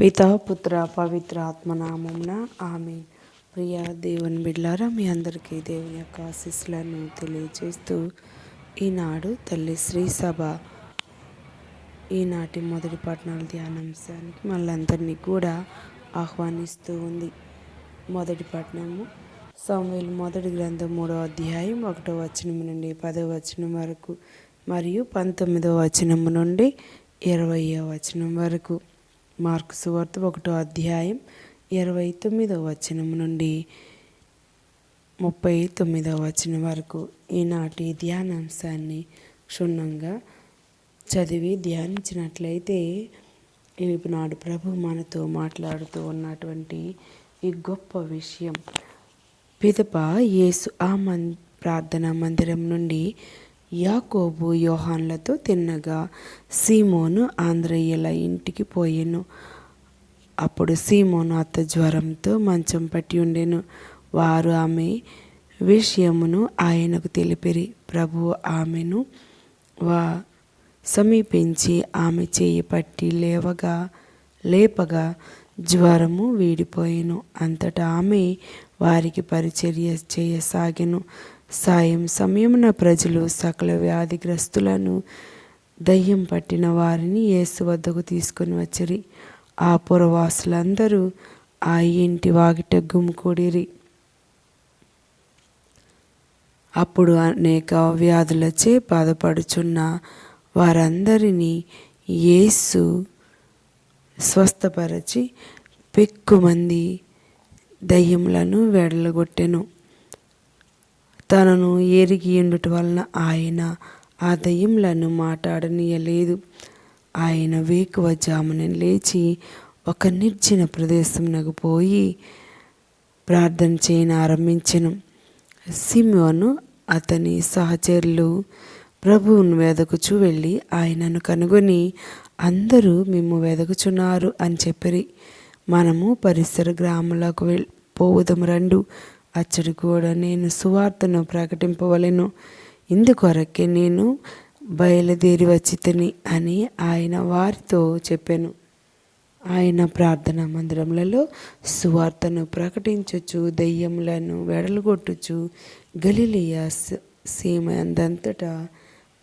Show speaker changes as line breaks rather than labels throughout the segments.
పిత పుత్ర పవిత్ర ఆత్మనామమున ఆమె ప్రియ దేవుని బిడ్లారా మీ అందరికీ దేవుని యొక్క ఆశీస్సులను తెలియజేస్తూ ఈనాడు తల్లి శ్రీ సభ. ఈనాటి మొదటి పట్టణాల ధ్యానాంశానికి మళ్ళందరినీ కూడా ఆహ్వానిస్తూ ఉంది. మొదటి పట్టణము సోమవేలు మొదటి గ్రంథం మూడో అధ్యాయం ఒకటో వచనం నుండి పదో వచనం వరకు మరియు పంతొమ్మిదో వచనము నుండి ఇరవయో వచనం వరకు. మార్కు సువార్త ఒకటో అధ్యాయం ఇరవై తొమ్మిదో వచనం నుండి ముప్పై తొమ్మిదో వచనం వరకు ఈనాటి ధ్యానాంశాన్ని క్షుణ్ణంగా చదివి ధ్యానించినట్లయితే నాడు ప్రభు మనతో మాట్లాడుతూ ఉన్నటువంటి ఈ గొప్ప విషయం. పిదప యేసు ఆ మన్ ప్రార్థనా మందిరం నుండి యాకోబు యోహాన్లతో తిన్నగా సీమోను ఆంధ్రయ్యల ఇంటికి పోయెను. అప్పుడు సీమోను అత్త జ్వరంతో మంచం పట్టి ఉండెను. వారు ఆమె విషయమును ఆయనకు తెలిపిరి. ప్రభు ఆమెను వా సమీపించి ఆమె చేయి పట్టి లేవగా లేపగా జ్వరము వీడిపోయెను. అంతటా ఆమె వారికి పరిచర్య చేయసాగెను. సాయం సమయమున ప్రజలు సకల వ్యాధిగ్రస్తులను దయ్యం పట్టిన వారిని యేసు వద్దకు తీసుకొని వచ్చిరి. ఆ పురవాసులందరూ ఆ ఇంటి వాగిట గుమ్ముకూడిరి అప్పుడు అనేక వ్యాధులచే బాధపడుచున్న వారందరినీ యేసు స్వస్థపరచి పెక్కుమంది దయ్యములను వెడలగొట్టెను. తనను ఎరిగి ఉండుట వలన ఆయన ఆ దయ్యంలను మాట్లాడనీయలేదు. ఆయన వేకువ జామున లేచి ఒక నిర్జన ప్రదేశంనకు పోయి ప్రార్థన చేయని ఆరంభించను. సిమియోను అతని సహచరులు ప్రభువును వెదకుచు వెళ్ళి ఆయనను కనుగొని అందరూ మేము వెదకుచున్నారు అని చెప్పిరి. మనము పరిసర గ్రామాలకు వెళ్ పోవుదము రెండు. అచ్చడి కూడా నేను సువార్తను ప్రకటింపవలను. ఇందుకొరకే నేను బయలుదేరి వచ్చితిని అని ఆయన వారితో చెప్పాను. ఆయన ప్రార్థనా మందిరములలో సువార్తను ప్రకటించచ్చు దెయ్యములను వెడలుగొట్టుచు గలిలియ సీమ అందంతటా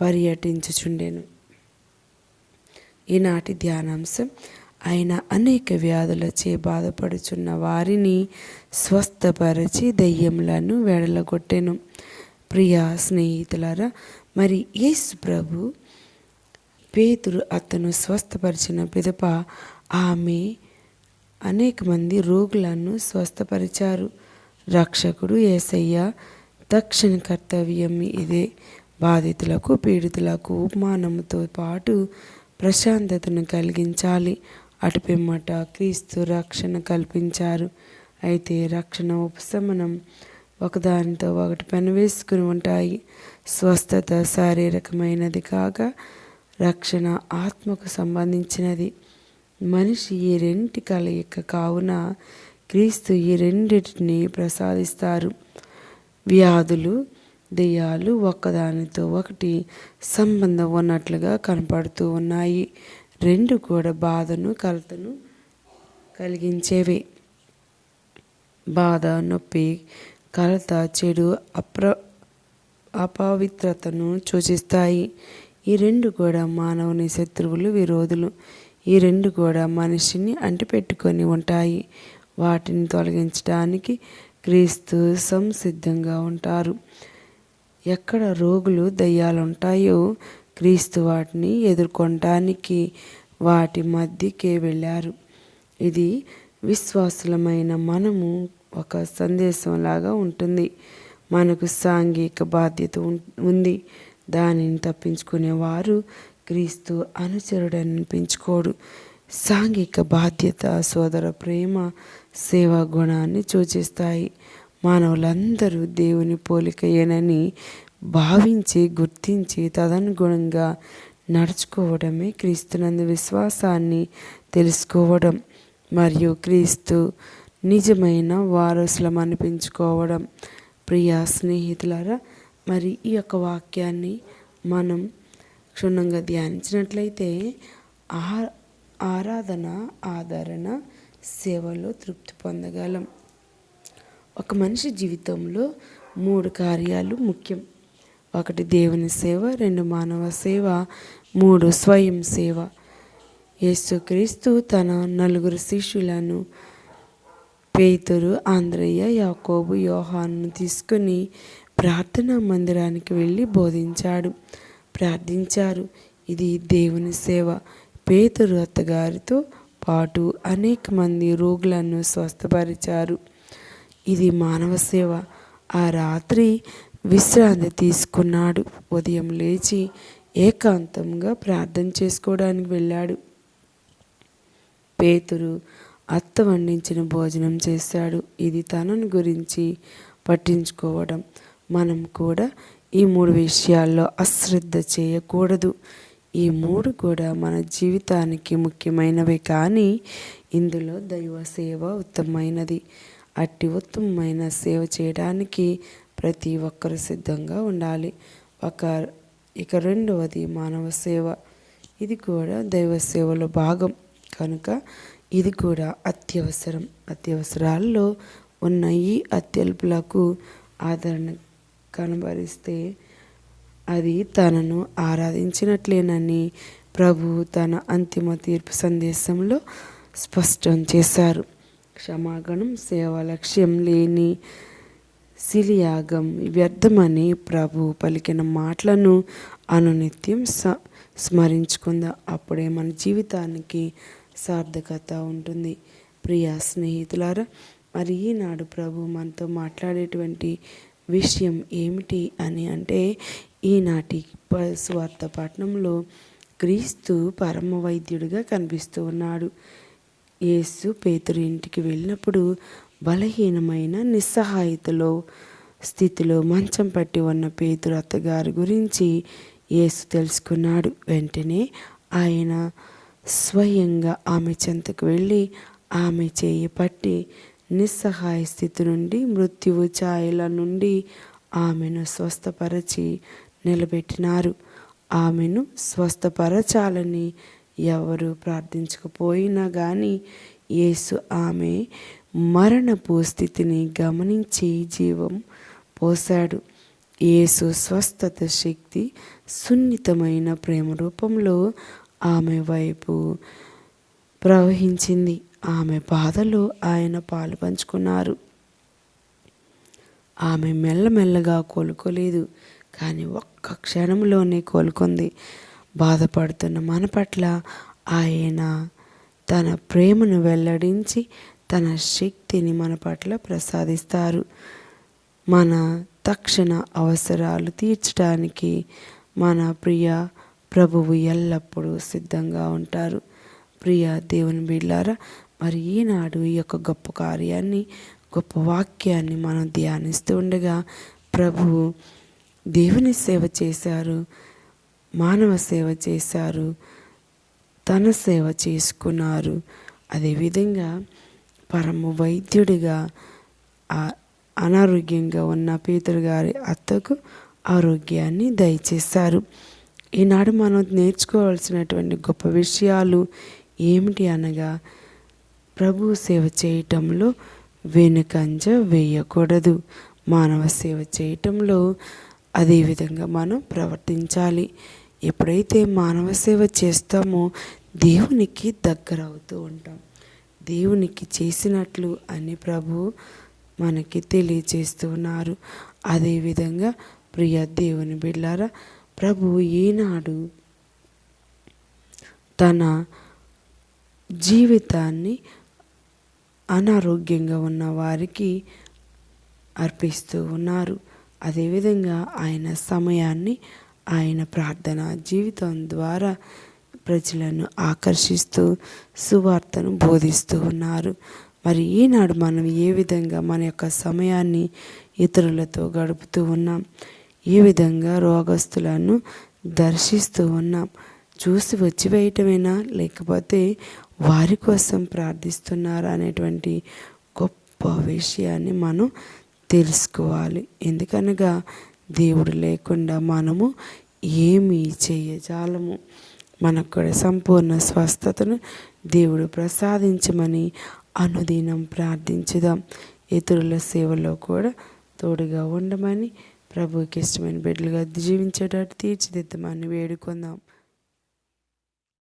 పర్యటించుచుండెను. ఈనాటి ధ్యానాంశం ఆయన అనేక వ్యాధులచే బాధపడుచున్న వారిని స్వస్థపరిచి దయ్యములను వెడలగొట్టెను. ప్రియ స్నేహితులారా మరి యేసు ప్రభు పేతురు అతను స్వస్థపరిచిన పిదప ఆమె అనేక మంది రోగులను స్వస్థపరిచారు. రక్షకుడు ఏసయ్య తక్షణ కర్తవ్యం ఇదే. బాధితులకు పీడితులకు ఉపమానముతో పాటు ప్రశాంతతను కలిగించాలి. అటు పిమ్మట క్రీస్తు రక్షణ కల్పించారు. అయితే రక్షణ ఉపశమనం ఒకదానితో ఒకటి పెనవేసుకుని ఉంటాయి. స్వస్థత శారీరకమైనది కాగా రక్షణ ఆత్మకు సంబంధించినది. మనిషి ఈ రెంటి కలయిక కావున క్రీస్తు ఈ రెండింటిని ప్రసాదిస్తారు. వ్యాధులు దెయ్యాలు ఒకదానితో ఒకటి సంబంధం ఉన్నట్లుగా కనపడుతూ ఉన్నాయి. రెండు కూడా బాధను కలతను కలిగించేవి. బాధ నొప్పి కలత చెడు అప్ర అపవిత్రతను సూచిస్తాయి. ఈ రెండు కూడా మానవుని శత్రువులు విరోధులు. ఈ రెండు కూడా మనిషిని అంటిపెట్టుకొని ఉంటాయి. వాటిని తొలగించడానికి క్రీస్తు సంసిద్ధంగా ఉంటారు. ఎక్కడ రోగులు దయ్యాలు ఉంటాయో క్రీస్తు వాటిని ఎదుర్కొనటానికి వాటి మధ్యకే వెళ్ళారు. ఇది విశ్వాసులమైన మనము ఒక సందేశంలాగా ఉంటుంది. మనకు సాంఘిక బాధ్యత ఉంది. దానిని తప్పించుకునేవారు క్రీస్తు అనుచరుడనిపించుకోడు సాంఘిక బాధ్యత సోదర ప్రేమ సేవా గుణాన్ని సూచిస్తాయి మానవులందరూ దేవుని పోలికయేనని భావించి గుర్తించి తదనుగుణంగా నడుచుకోవడమే క్రీస్తునందు విశ్వాసాన్ని తెలుసుకోవడం మరియు క్రీస్తు నిజమైన వారసులం అనిపించుకోవడం. ప్రియ స్నేహితులారా మరి ఈ యొక్క వాక్యాన్ని మనం క్షుణ్ణంగా ధ్యానించినట్లయితే ఆ ఆరాధన ఆదరణ సేవలో తృప్తి పొందగలం. ఒక మనిషి జీవితంలో మూడు కార్యాలు ముఖ్యం. ఒకటి దేవుని సేవ రెండు మానవ సేవ మూడు స్వయం సేవ. యేసుక్రీస్తు తన నలుగురు శిష్యులను పేతురు ఆంధ్రయ్య యాకోబు యోహాను తీసుకుని ప్రార్థనా మందిరానికి వెళ్ళి బోధించాడు. ప్రార్థించారు ఇది దేవుని సేవ. పేతురు అత్తగారితో పాటు అనేక మంది రోగులను స్వస్థపరిచారు. ఇది మానవ సేవ. ఆ రాత్రి విశ్రాంతి తీసుకున్నాడు. ఉదయం లేచి ఏకాంతంగా ప్రార్థన చేసుకోవడానికి వెళ్ళాడు. పేతురు అత్త వండించిన భోజనం చేశాడు. ఇది తనను గురించి పట్టించుకోవడం. మనం కూడా ఈ మూడు విషయాల్లో అశ్రద్ధ చేయకూడదు. ఈ మూడు కూడా మన జీవితానికి ముఖ్యమైనవి కానీ ఇందులో దైవ సేవ ఉత్తమమైనది. అట్టి ఉత్తమమైన సేవ చేయడానికి ప్రతి ఒక్కరు సిద్ధంగా ఉండాలి. ఒక ఇక రెండవది మానవ సేవ. ఇది కూడా దైవ సేవలో భాగం. కనుక ఇది కూడా అత్యవసరం. అత్యవసరాల్లో ఉన్న ఈ అత్యల్పులకు ఆదరణ కనబరిస్తే అది తనను ఆరాధించినట్లేనని ప్రభు తన అంతిమ తీర్పు సందేశంలో స్పష్టం చేశారు. క్షమాగణం సేవ లక్ష్యం లేని శిలియాగం వ్యర్థమని ప్రభు పలికిన మాటలను అనునిత్యం స స్మరించుకుందాం? అప్పుడే మన జీవితానికి సార్థకత ఉంటుంది. ప్రియ స్నేహితులారా మరి ఈనాడు ప్రభు మనతో మాట్లాడేటువంటి విషయం ఏమిటి అని అంటే ఈనాటి స్వార్థ పట్టణంలో క్రీస్తు పరమ వైద్యుడిగా కనిపిస్తూ ఉన్నాడు. యేసు పేతురు ఇంటికి వెళ్ళినప్పుడు బలహీనమైన నిస్సహాయతలో స్థితిలో మంచం పట్టి ఉన్న పేతురు అత్తగారి గురించి యేసు తెలుసుకున్నాడు. వెంటనే ఆయన స్వయంగా ఆమె చెంతకు వెళ్ళి ఆమె చేయి పట్టి నిస్సహాయ స్థితి నుండి మృత్యువు ఛాయల నుండి ఆమెను స్వస్థపరచి నిలబెట్టినారు. ఆమెను స్వస్థపరచాలని ఎవరు ప్రార్థించకపోయినా కానీ యేసు ఆమె మరణపు స్థితిని గమనించి జీవం పోశాడు. యేసు స్వస్థత శక్తి సున్నితమైన ప్రేమ రూపంలో ఆమె వైపు ప్రవహించింది. ఆమె బాధలో ఆయన పాలు పంచుకున్నారు. ఆమె మెల్లమెల్లగా కోలుకోలేదు కానీ ఒక్క క్షణంలోనే కోలుకుంది. బాధపడుతున్న మన పట్ల ఆయన తన ప్రేమను వెల్లడించి తన శక్తిని మన పట్ల ప్రసాదిస్తారు. మన తక్షణ అవసరాలు తీర్చడానికి మన ప్రియ ప్రభువు ఎల్లప్పుడూ సిద్ధంగా ఉంటారు. ప్రియ దేవుని బిళ్ళారా మరి ఈనాడు ఈ యొక్క గొప్ప కార్యాన్ని గొప్ప వాక్యాన్ని మనం ధ్యానిస్తూ ఉండగా ప్రభువు దేవుని సేవ చేశారు. మానవ సేవ చేశారు. తన సేవ చేసుకున్నారు. అదేవిధంగా పరమ వైద్యుడిగా అనారోగ్యంగా ఉన్న పీతరు గారి అత్తకు ఆరోగ్యాన్ని దయచేశారు. ఈనాడు మనం నేర్చుకోవాల్సినటువంటి గొప్ప విషయాలు ఏమిటి అనగా ప్రభు సేవ చేయటంలో వెనుకంజ వేయకూడదు. మానవ సేవ చేయటంలో అదేవిధంగా మనం ప్రవర్తించాలి. ఎప్పుడైతే మానవ సేవ చేస్తామో దేవునికి దగ్గర అవుతూ ఉంటాం. దేవునికి చేసినట్లు అని ప్రభు మనకి తెలియజేస్తున్నారు అదేవిధంగా ప్రియ దేవుని బిడ్డారా ప్రభు ఈనాడు తన జీవితాన్ని అనారోగ్యంగా ఉన్న వారికి అర్పిస్తూ ఉన్నారు. అదేవిధంగా ఆయన సమయాన్ని ఆయన ప్రార్థన జీవితం ద్వారా ప్రజలను ఆకర్షిస్తూ సువార్తను బోధిస్తూ ఉన్నారు. మరి ఈనాడు మనం ఏ విధంగా మన యొక్క సమయాన్ని ఇతరులతో గడుపుతూ ఉన్నాం? ఏ విధంగా రోగస్తులను దర్శిస్తూ ఉన్నాం? చూసి వచ్చి వేయటమేనా? లేకపోతే వారి కోసం ప్రార్థిస్తున్నారా అనేటువంటి గొప్ప విషయాన్ని మనం తెలుసుకోవాలి. ఎందుకనగా దేవుడు లేకుండా మనము ఏమీ చేయజాలము. మనకు కూడా సంపూర్ణ స్వస్థతను దేవుడు ప్రసాదించమని అనుదినం ప్రార్థించుదాం. ఇతరుల సేవలో కూడా తోడుగా ఉండమని ప్రభుకి ఇష్టమైన బిడ్డలుగా జీవించేటట్టు తీర్చిదిద్దమని వేడుకుందాం.